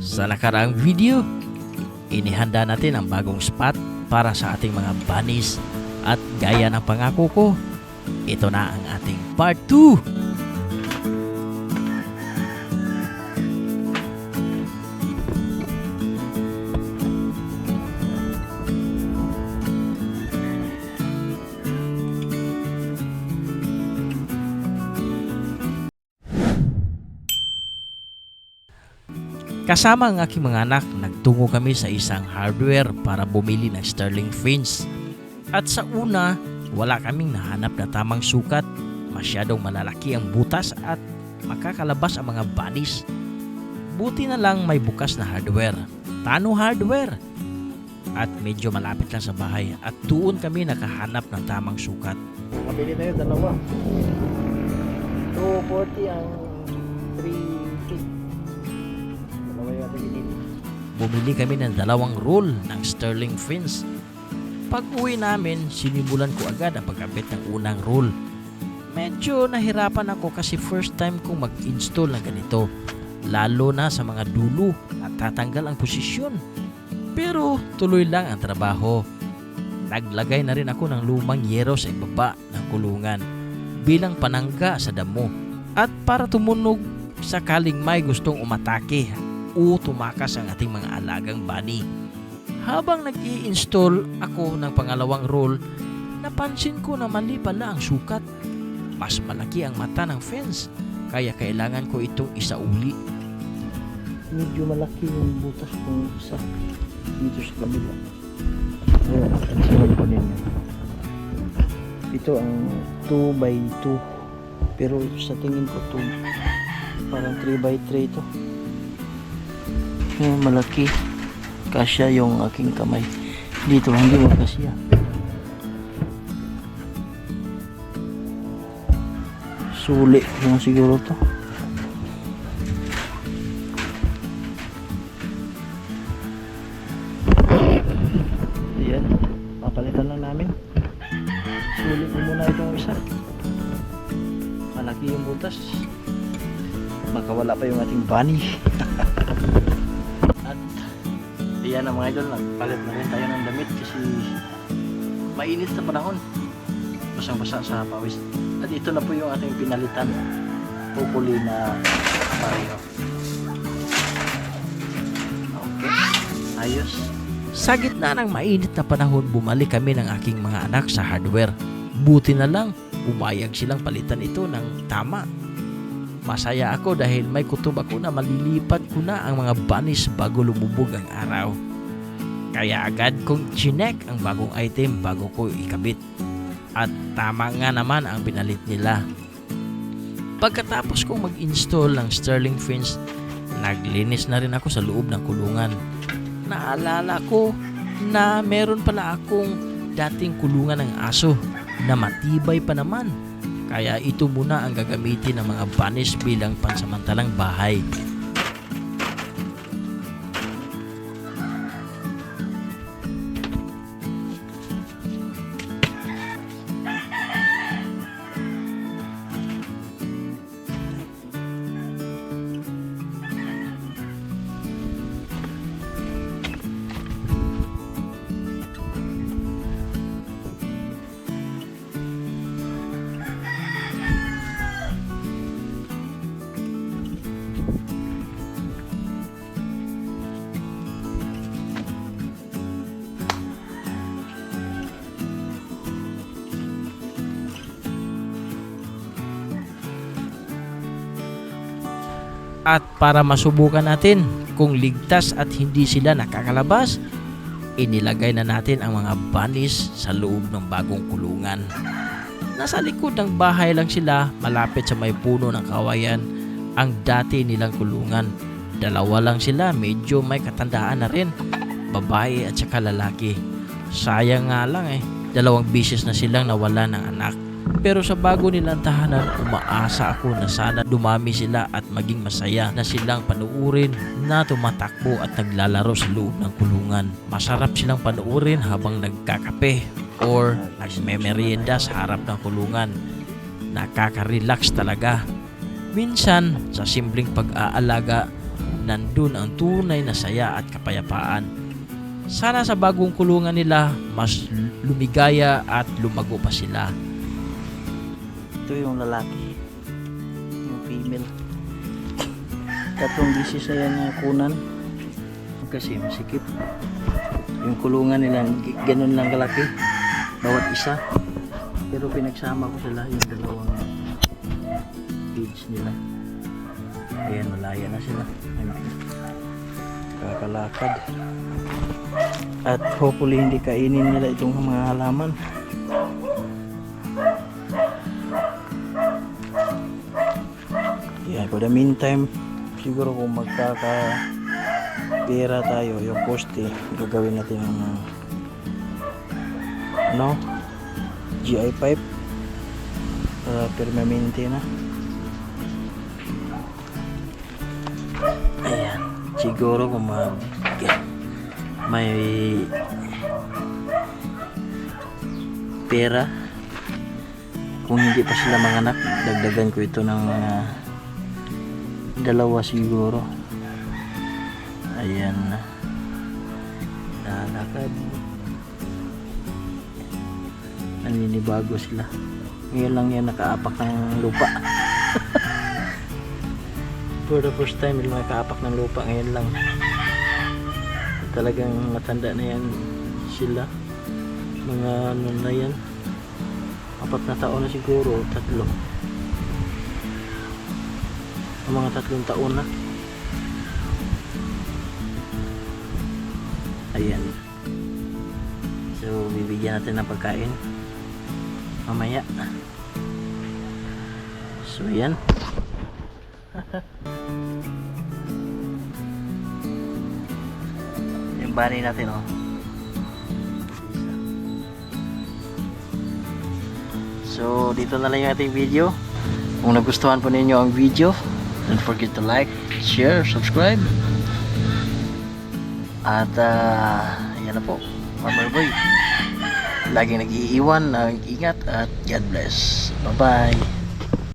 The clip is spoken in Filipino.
Sa nakaraang video, inihanda natin ang bagong spot para sa ating mga bunnies at gaya ng pangako ko, ito na ang ating part 2. Kasama ang aking mga anak, nagtungo kami sa isang hardware para bumili ng sterling fins. At sa una, wala kaming nahanap na tamang sukat. Masyadong malalaki ang butas at makakalabas ang mga bunnies. Buti na lang may bukas na hardware. Tano hardware. At medyo malapit lang sa bahay at doon kami nakahanap ng tamang sukat. Kabili na yun, dalawa. 240 ang 3 binili. Bumili kami ng dalawang roll ng sterling fins. Pag uwi namin, sinimulan ko agad ang pagkabit ng unang roll. Medyo nahirapan ako kasi first time kong mag-install ng ganito. Lalo na sa mga dulo at tatanggal ang posisyon. Pero tuloy lang ang trabaho. Naglagay na rin ako ng lumang yero sa ibaba ng kulungan bilang panangga sa damo at para tumunog sakaling may gustong umatake o tumakas ang ating mga alagang bunny. Habang nag install ako ng pangalawang roll, napansin ko na mali pala ang sukat. Mas malaki ang mata ng fence, kaya kailangan ko itong isauli. Medyo malaki yung butas kung isa. Dito sa kabila. Ayan, pansin ko ninyo. Ito ang 2 by 2 Pero sa tingin ko 2 parang 3 by 3 ito. Ayan, malaki. Kasya yung aking kamay. Dito hindi mo kasya. Suli lang siguro to. Ayan, papalitan lang namin. Sulit ko muna itong isa. Malaki yung butas. Baka wala pa yung ating bunny. Ayan na mga idol, nagpalit na rin tayo ng damit kasi mainit na panahon. Basang-basa sa pawis. At ito na po yung ating pinalitan. Hopefully na pareho. Okay. Ayos. Sa gitna ng mainit na panahon, bumalik kami ng aking mga anak sa hardware. Buti na lang, umayag silang palitan ito ng tama. Masaya ako dahil may kutob ako na malilipat ko na ang mga bunnies bago lumubog ang araw. Kaya agad kong chinek ang bagong item bago ko ikabit. At tama nga naman ang pinalit nila. Pagkatapos kong mag-install ng Sterling Fins, naglinis na rin ako sa loob ng kulungan. Naalala ko na meron pala akong dating kulungan ng aso na matibay pa naman. Kaya ito muna ang gagamitin ng mga bunnies bilang pansamantalang bahay. At para masubukan natin kung ligtas at hindi sila nakakalabas, inilagay na natin ang mga bunnies sa loob ng bagong kulungan. Nasa likod ng bahay lang sila, malapit sa may puno ng kawayan, ang dati nilang kulungan. Dalawa lang sila, medyo may katandaan na rin, babae at saka lalaki. Sayang nga lang eh, dalawang bisis na silang nawala ng anak. Pero sa bago nilang tahanan, umaasa ako na sana dumami sila at maging masaya na silang panuurin na tumatakbo at naglalaro sa loob ng kulungan. Masarap silang panuurin habang nagkakape or nagmemerienda sa harap ng kulungan. Nakaka-relax talaga. Minsan, sa simpleng pag-aalaga, nandun ang tunay na saya at kapayapaan. Sana sa bagong kulungan nila, mas lumigaya at lumago pa sila. Ito yung lalaki. Yung female. Tatlong bisis na yan na kunan. Kasi masikip. Yung kulungan nila, ganun lang kalaki. Bawat isa. Pero pinagsama ko sila yung dalawang page nila. Ayan, malaya na sila. Kakalakad. At hopefully hindi kainin nila itong mga halaman. For the meantime, siguro kung magkaka pera tayo, yung poste, gagawin natin ng ano, GI pipe para permanente na. Ayan, siguro kung mag may pera kung hindi pa sila manganak dagdagan ko ito ng mga dalawa siguro. Ayan. Lalakad. Naninibago sila. Ngayon lang yan nakaapak ng lupa. For the first time yung nakaapak ng lupa ngayon lang. Talagang matanda na yan sila. Mga ano na yan. Apat na taon na siguro tatlo mga tatlong taon na. Ayan. So bibigyan natin ng pagkain. Mamaya. So yan yung bunny natin oh. So, dito na lang yung ating video. Kung nagustuhan po ninyo ang video, don't forget to like, share, subscribe. At, uh, yan na po. Farmer Boy. Laging nag-iiwan, nag-ingat, at God bless. Bye-bye.